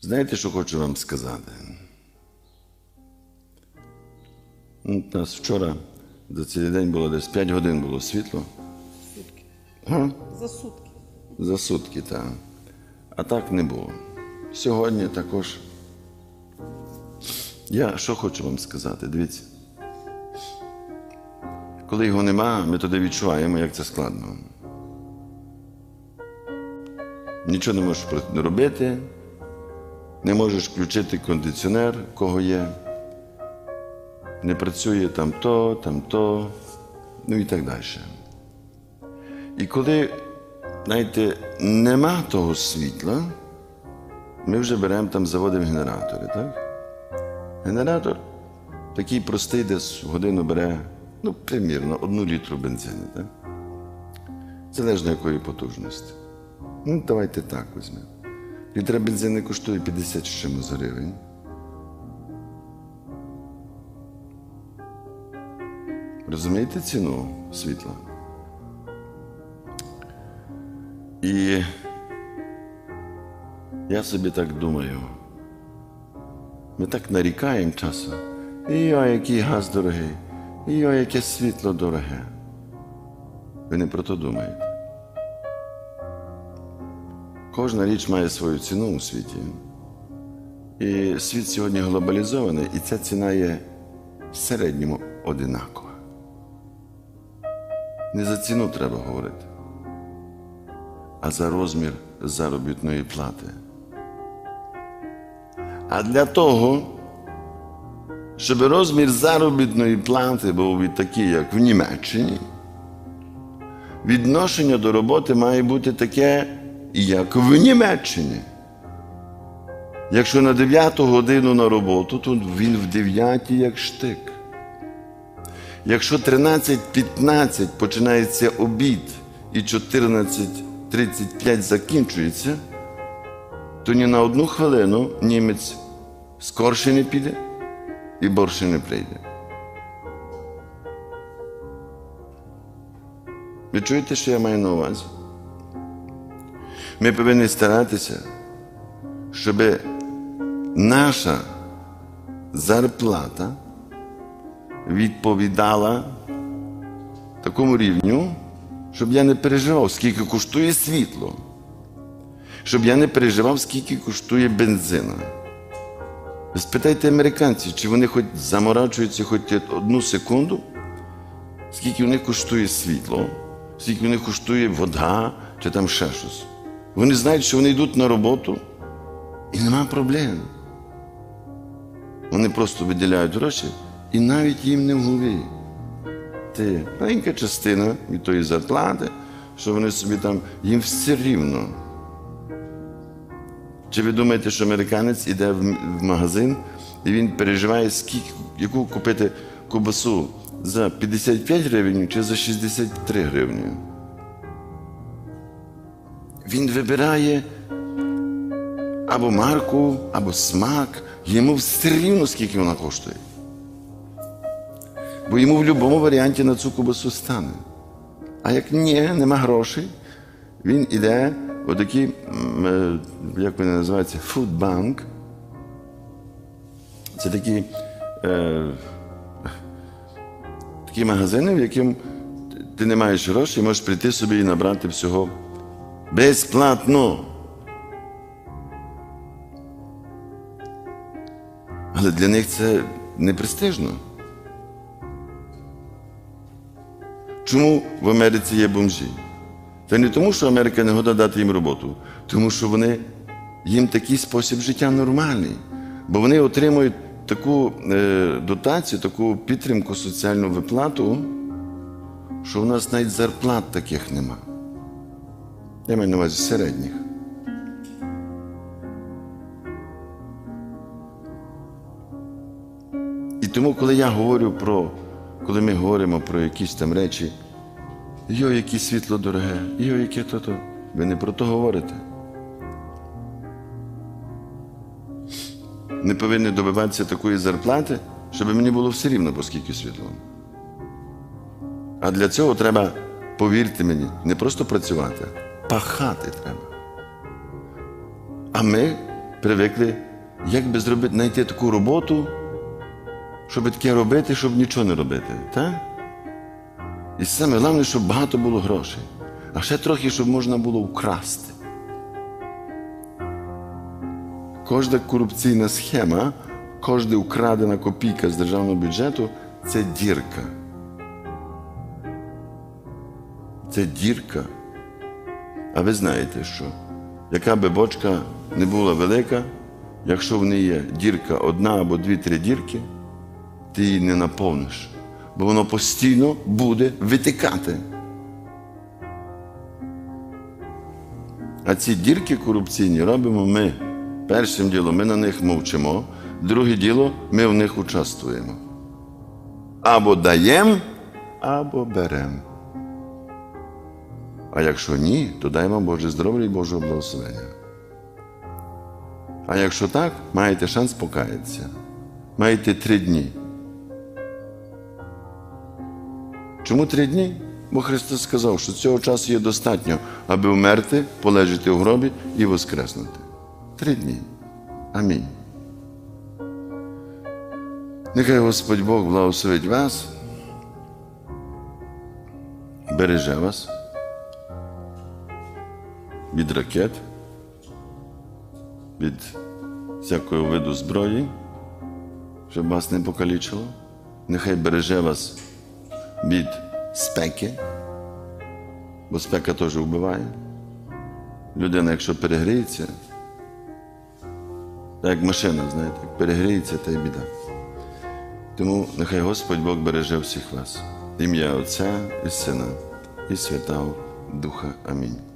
Знаєте, що хочу вам сказати? У нас вчора за цілий день було десь 5 годин було світло. Сутки. Га? За сутки. За сутки, так. А так не було. Сьогодні також. Я що хочу вам сказати, дивіться. Коли його нема, ми тоді відчуваємо, як це складно. Нічого не можеш робити, не можеш включити кондиціонер, кого є. Не працює там то, там то, ну і так далі. І коли, знаєте, нема того світла, ми вже беремо там, заводимо генератори, так? Генератор такий простий, десь в годину бере, ну, примірно, одну літру бензину, так? Залежно якої потужності. Ну, давайте так візьмемо. Літра бензину коштує 50 з чимось гривень. Розумієте ціну світла? І я собі так думаю. Ми так нарікаємо часом. Йо, який газ дорогий, йо, яке світло дороге. Ви не про то думаєте. Кожна річ має свою ціну у світі. І світ сьогодні глобалізований, і ця ціна є в середньому одинакова. Не за ціну треба говорити, а за розмір заробітної плати. А для того, щоб розмір заробітної плати був такий, як в Німеччині, відношення до роботи має бути таке, як в Німеччині. Якщо на 9 годину на роботу, то він в 9 як штик. Якщо 13.15 починається обід і 14.35 закінчується, то ні на одну хвилину німець скорше не піде і борше не прийде. Ви чуєте, що я маю на увазі? Ми повинні старатися, щоб наша зарплата відповідала такому рівню, щоб я не переживав, скільки коштує світло, щоб я не переживав, скільки коштує бензина. Спитайте американців, чи вони хоч заморачуються хоч одну секунду, скільки в них коштує світло, скільки в них коштує вода чи там ще щось. Вони знають, що вони йдуть на роботу і нема проблем. Вони просто виділяють гроші і навіть їм не в голові. Ти маленька частина від тої зарплати, що вони собі там, їм все рівно. Чи ви думаєте, що американець іде в магазин і він переживає, скільки, яку купити ковбасу за 55 гривень чи за 63 гривні? Він вибирає або марку, або смак. Йому все рівно, скільки вона коштує. Бо йому в будь-якому варіанті на цю ковбасу стане. А як ні, нема грошей, він іде в такий, е, як вони називаються, фудбанк. Це такі, е, такі магазини, в яким ти не маєш грошей, можеш прийти собі і набрати всього безплатно. Але для них це не престижно. Чому в Америці є бомжі? Це не тому, що Америка не года дати їм роботу, тому що вони, їм такий спосіб життя нормальний, бо вони отримують таку е, дотацію, таку підтримку, соціальну виплату, що в нас навіть зарплат таких нема. Я маю на увазі середніх. І тому, коли я говорю про, коли ми говоримо про якісь там речі, йо, яке світло дороге, йо, яке то-то, ви не про то говорите. Не повинні добиватися такої зарплати, щоб мені було все рівно, по скільки світло. А для цього треба, повірте мені, не просто працювати, пахати треба. А ми привикли, як би зробити, знайти таку роботу, щоб таке робити, щоб нічого не робити. Так? І саме головне, щоб багато було грошей. А ще трохи, щоб можна було вкрасти. Кожна корупційна схема, кожна украдена копійка з державного бюджету це дірка. Це дірка. А ви знаєте, що яка би бочка не була велика, якщо в неї є дірка одна або дві-три дірки, ти її не наповниш, бо воно постійно буде витикати. А ці дірки корупційні робимо ми. Першим ділом ми на них мовчимо, друге діло ми в них участвуємо. Або даємо, або беремо. А якщо ні, то дай Боже здоров'я і Божого благословення. А якщо так, маєте шанс покаятися. Маєте три дні. Чому три дні? Бо Христос сказав, що цього часу є достатньо, аби вмерти, полежати в гробі і воскреснути. Три дні. Амінь. Нехай Господь Бог благословить вас, береже вас від ракет, від всякого виду зброї, щоб вас не покалічило. Нехай береже вас від спеки, бо спека теж вбиває. Людина, якщо перегріється, так як машина, знаєте, як перегріється, та й біда. Тому нехай Господь Бог береже всіх вас. Ім'я Отця і Сина, і Святого Духа. Амінь.